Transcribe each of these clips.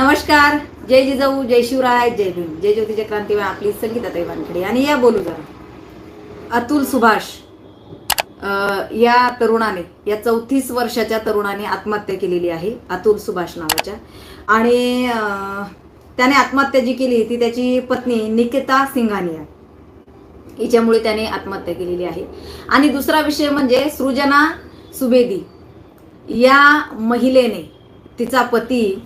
नमस्कार जय जिजाऊ जय शिवराय जय भीम. जय ज्योतिजय क्रांती आपली संगीताताई वानखडे. आणि या बोलू जरा. अतुल सुभाष या तरुणाने या चौतीस वर्षाच्या तरुणाने आत्महत्या केलेली आहे अतुल सुभाष नावाच्या. आणि त्याने आत्महत्या जी केली ती त्याची पत्नी निकिता सिंघानिया हिच्यामुळे त्याने आत्महत्या केलेली आहे. आणि दुसरा विषय म्हणजे सृजना सुबेदी. या महिलेने तिचा पती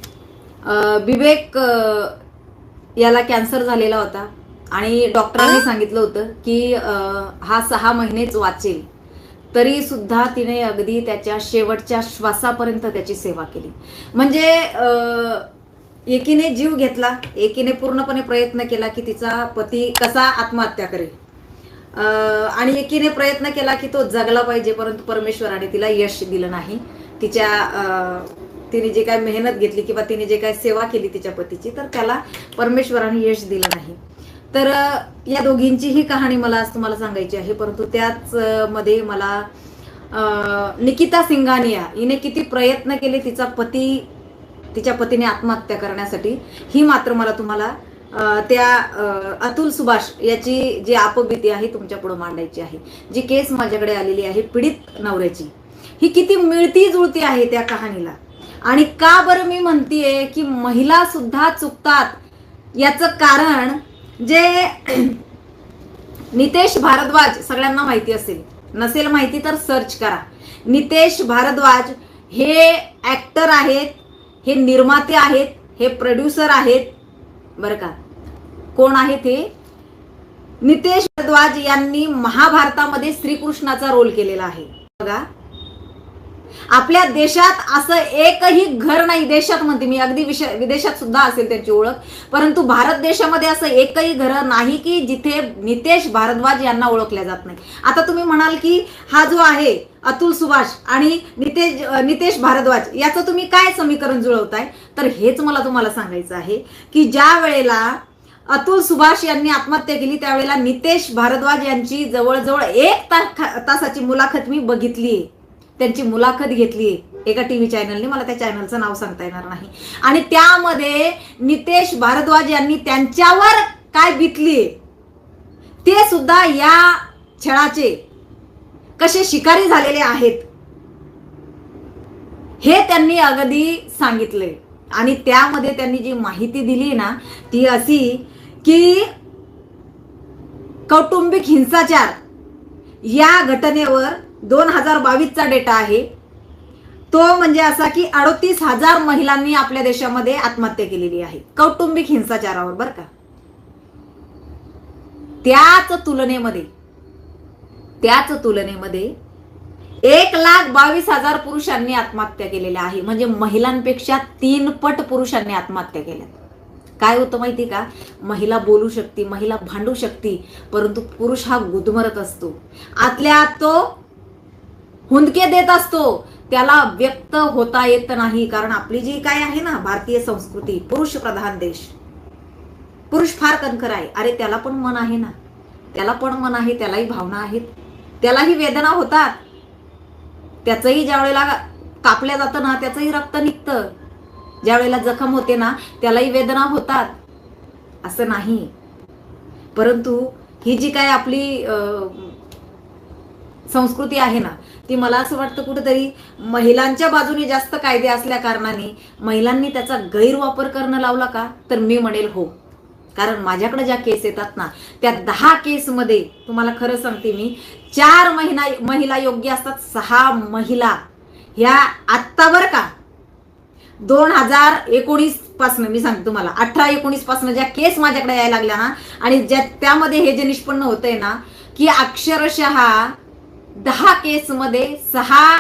विवेक याला कॅन्सर झालेला होता. आणि डॉक्टरांनी सांगितलं होतं की हा सहा महिनेच वाचेल. तरी सुद्धा तिने अगदी त्याच्या शेवटच्या श्वासापर्यंत त्याची सेवा केली. म्हणजे एकीने जीव घेतला. एकीने पूर्णपणे प्रयत्न केला की तिचा पती कसा आत्महत्या करेल. आणि एकीने प्रयत्न केला की तो जगला पाहिजे परंतु परमेश्वराने तिला यश दिलं नाही. तिच्या तिने जे काय मेहनत घेतली किंवा तिने जे काय सेवा केली तिच्या पतीची तर त्याला परमेश्वराने यश दिलं नाही. तर या दोघींची ही कहाणी मला आज तुम्हाला सांगायची आहे परंतु त्याच मध्ये मला निकिता सिंगानिया हिने किती प्रयत्न केले तिचा पती तिच्या पतीने आत्महत्या करण्यासाठी. ही मात्र मला तुम्हाला त्या अतुल सुभाष याची जी अपबीती आहे तुमच्यापुढे मांडायची आहे. जी केस माझ्याकडे आलेली आहे पीडित नवऱ्याची. ही किती मिळती जुळती आहे त्या कहाणीला. आणि का बरं मी म्हणतीये की महिला सुद्धा चुकतात? याचं कारण जे नितेश भारद्वाज सगळ्यांना माहिती असेल. नसेल माहिती तर सर्च करा. नितेश भारद्वाज हे ऍक्टर आहेत हे निर्माते आहेत हे प्रोड्युसर आहेत. बरं का? कोण आहेत हे? नितेश भारद्वाज यांनी महाभारतामध्ये श्रीकृष्णाचा रोल केलेला आहे. बघा. आपल्या देशात असं एकही घर नाही. देशात म्हणते मी. अगदी विदेशात सुद्धा असेल त्यांची ओळख. परंतु भारत देशामध्ये असं एकही घर नाही की जिथे नितेश भारद्वाज यांना ओळखल्या जात नाही. आता तुम्ही म्हणाल की हा जो आहे अतुल सुभाष आणि नितेश नितेश भारद्वाज याचं तुम्ही काय समीकरण जुळवताय? तर हेच मला तुम्हाला सांगायचं आहे की ज्या वेळेला अतुल सुभाष यांनी आत्महत्या केली त्यावेळेला नितेश भारद्वाज यांची जवळजवळ एक ता- तासाची मुलाखत मी बघितली त्यांची मुलाखत घेतली एका टीव्ही चॅनलने मला त्या चॅनलचं नाव सांगता येणार नाही. आणि त्यामध्ये नितेश भारद्वाज यांनी त्यांच्यावर काय बितली? ते सुद्धा या छळाचे कसे शिकारी झालेले आहेत हे त्यांनी अगदी सांगितले. आणि त्यामध्ये त्यांनी जी माहिती दिली ना ती अशी की कौटुंबिक हिंसाचार या घटनेवर दोन हजार बावीसचा डेटा आहे. तो म्हणजे असा की अडोतीस हजार महिलांनी आपल्या देशामध्ये आत्महत्या केलेली आहे. कौटुंबिक हिंसाचारावर बरं का? त्याच तुलनेमध्ये त्याच तुलनेमध्ये एक लाख बावीस हजार पुरुषांनी आत्महत्या केलेल्या आहे. म्हणजे महिलांपेक्षा तीन पट पुरुषांनी आत्महत्या केल्या. काय होतं माहिती का? महिला बोलू शकते महिला भांडू शकते परंतु पुरुष हा गुदमरत असतो. आतल्या आत तो हुंदके देत असतो. त्याला व्यक्त होता येत नाही. कारण आपली जी काय आहे ना भारतीय संस्कृती पुरुष प्रधान देश. पुरुष फार कणखर आहे. अरे त्याला पण मन आहे ना. त्याला पण मन आहे त्यालाही भावना आहेत. त्यालाही वेदना होतात. त्याचंही ज्या वेळेला कापल्या जातं ना त्याचंही रक्त निघतं. ज्या वेळेला जखम होते ना त्यालाही वेदना होतात. असं नाही. परंतु ही जी काय आपली संस्कृती आहे ना ती मला असं वाटतं कुठेतरी महिलांच्या बाजूने जास्त कायदे असल्या कारणाने महिलांनी त्याचा गैरवापर करणं लावला का तर मी म्हणेल हो. कारण माझ्याकडे ज्या केस येतात ना त्या दहा केसमध्ये तुम्हाला खरं सांगते मी चार महिना महिला योग्य असतात सहा महिला. ह्या आत्ता बरं का दोन हजार एकोणीस पासनं मी सांगते तुम्हाला अठरा एकोणीस पासनं ज्या केस माझ्याकडे यायला लागल्या ना आणि ज्या त्यामध्ये हे जे निष्पन्न होतंय ना की अक्षरशः दहा केसमध्ये सहा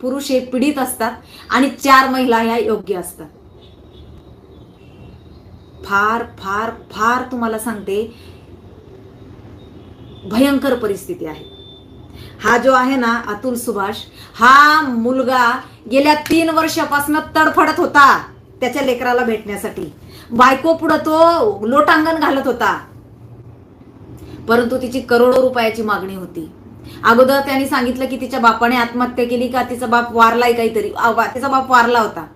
पुरुष हे पीडित असतात आणि चार महिला ह्या योग्य असतात. फार फार फार तुम्हाला सांगते भयंकर परिस्थिती आहे. हा जो आहे ना अतुल सुभाष हा मुलगा गेल्या तीन वर्षापासून तडफडत होता त्याच्या लेकराला भेटण्यासाठी. बायको पुढं तो लोटांगण घालत होता. परंतु तिची करोडो रुपयाची मागणी होती. अगोदर त्यांनी सांगितलं की तिच्या बापाने आत्महत्या केली का तिचा बाप वारलाय काहीतरी. तिचा बाप वारला होता.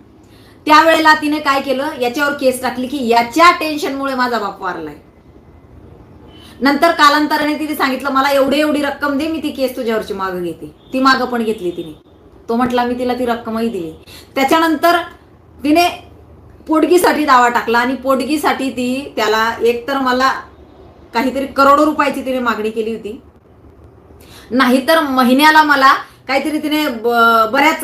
त्यावेळेला तिने काय केलं? याच्यावर केस टाकली की याच्या टेन्शनमुळे माझा बाप वारलाय. नंतर कालांतराने तिने सांगितलं मला एवढी एवढी रक्कम दे मी ती केस तुझ्यावरची मागं घेते. ती मागं पण घेतली तिने. तो म्हटला मी तिला ती रक्कमही दिली. त्याच्यानंतर तिने पोटगीसाठी दावा टाकला आणि पोटगीसाठी ती त्याला एकतर मला काहीतरी करोडो रुपयाची तिने मागणी केली होती. नाहीतर महिन्याला मला काहीतरी तिने ब- बऱ्याच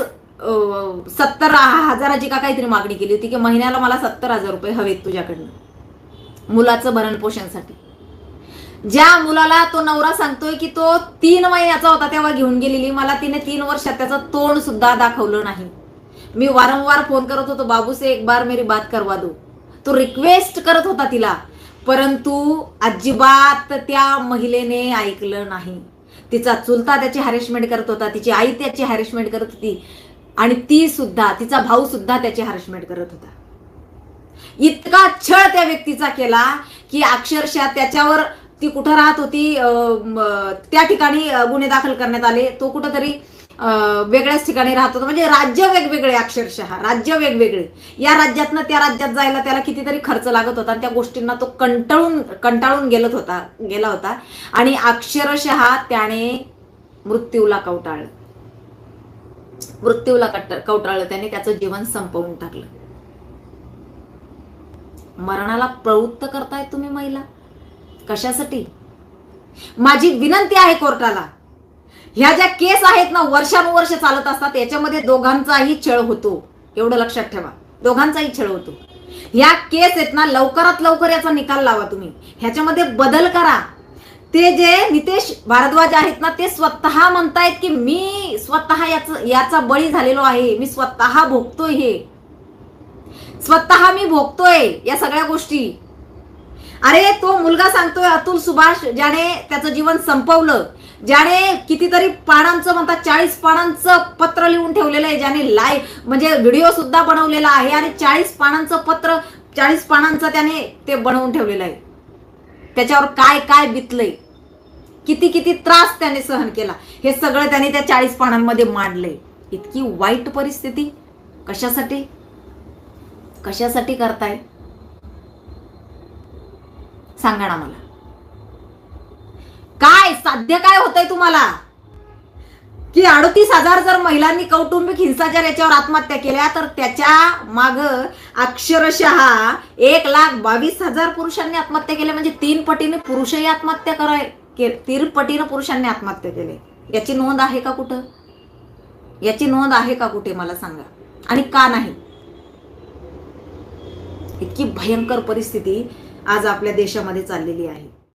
सत्तर हजाराची का काहीतरी मागणी केली होती की महिन्याला मला सत्तर हजार रुपये हवेत तुझ्याकडनं. मुलाचं भरण पोषणसाठी. ज्या मुलाला तो नवरा सांगतोय की तो तीन महिन्याचा होता तेव्हा घेऊन गेलेली मला तिने तीन वर्षात त्याचं तोंड सुद्धा दाखवलं नाही. मी वारंवार फोन करत होतो बाबूसे एक बार मेरी बात करवा दो. तो रिक्वेस्ट करत होता तिला परंतु अजिबात त्या महिलेने ऐकलं नाही. तिचा चुलता त्याची हॅरेसमेंट करत होता तिची आई त्याची हॅरेसमेंट करत होती. आणि ती सुद्धा तिचा भाऊ सुद्धा त्याची हॅरेसमेंट करत होता. इतका छळ त्या व्यक्तीचा केला की अक्षरशः त्याच्यावर ती कुठं राहत होती त्या ठिकाणी गुन्हे दाखल करण्यात आले. तो कुठंतरी वेगळ्याच ठिकाणी राहत. होतो म्हणजे राज्य वेगवेगळे अक्षरशः. राज्य वेगवेगळे. या राज्यातनं त्या राज्यात जायला त्याला कितीतरी खर्च लागत होता आणि त्या गोष्टींना तो कंटाळून कंटाळून गेलत होता गेला होता. आणि अक्षरशः त्याने मृत्यूला कवटाळलं. मृत्यूला कवटाळलं. त्याने त्याचं जीवन संपवून टाकलं. मरणाला प्रवृत्त करताय तुम्ही महिला? कशासाठी? माझी विनंती आहे कोर्टाला. ह्या ज्या केस आहेत ना वर्षानुवर्ष चालत असतात याच्यामध्ये दोघांचाही छळ होतो. एवढं लक्षात ठेवा. दोघांचाही छळ होतो. ह्या केस आहेत ना लवकरात लवकर याचा निकाल लावा तुम्ही. ह्याच्यामध्ये बदल करा. ते जे नितेश भारद्वाज आहेत ना ते स्वतः म्हणतायत की मी स्वतः याच याचा बळी झालेलो आहे. मी स्वतः भोगतोय हे. स्वतः मी भोगतोय या सगळ्या गोष्टी. अरे तो मुलगा सांगतोय अतुल सुभाष ज्याने त्याचं जीवन संपवलं. ज्याने कितीतरी पानांचं म्हणतात चाळीस पानांचं पत्र लिहून ठेवलेलं आहे ज्याने लाईव्ह म्हणजे व्हिडिओ सुद्धा बनवलेला आहे आणि चाळीस पानांचं पत्र चाळीस पानांचं त्याने ते बनवून ठेवलेलं आहे. त्याच्यावर काय काय बितलंय? किती किती त्रास त्याने सहन केला? हे सगळं त्याने त्या चाळीस पानांमध्ये मांडलंय. इतकी वाईट परिस्थिती. कशासाठी? कशासाठी करताय? सांगा ना मला. काय साध्य काय होतंय तुम्हाला? की अडतीस हजार जर महिलांनी कौटुंबिक हिंसाचार याच्यावर आत्महत्या केल्या तर त्याच्या माग अक्षरशः एक लाख बावीस हजार पुरुषांनी आत्महत्या केल्या म्हणजे तीन पटीने पुरुषही आत्महत्या कराय के- तीन पटीने पुरुषांनी आत्महत्या केले. याची नोंद आहे का कुठं? याची नोंद आहे का कुठे मला सांगा. आणि का नाही? इतकी भयंकर परिस्थिती आज आपल्या देशामध्ये चाललेली आहे.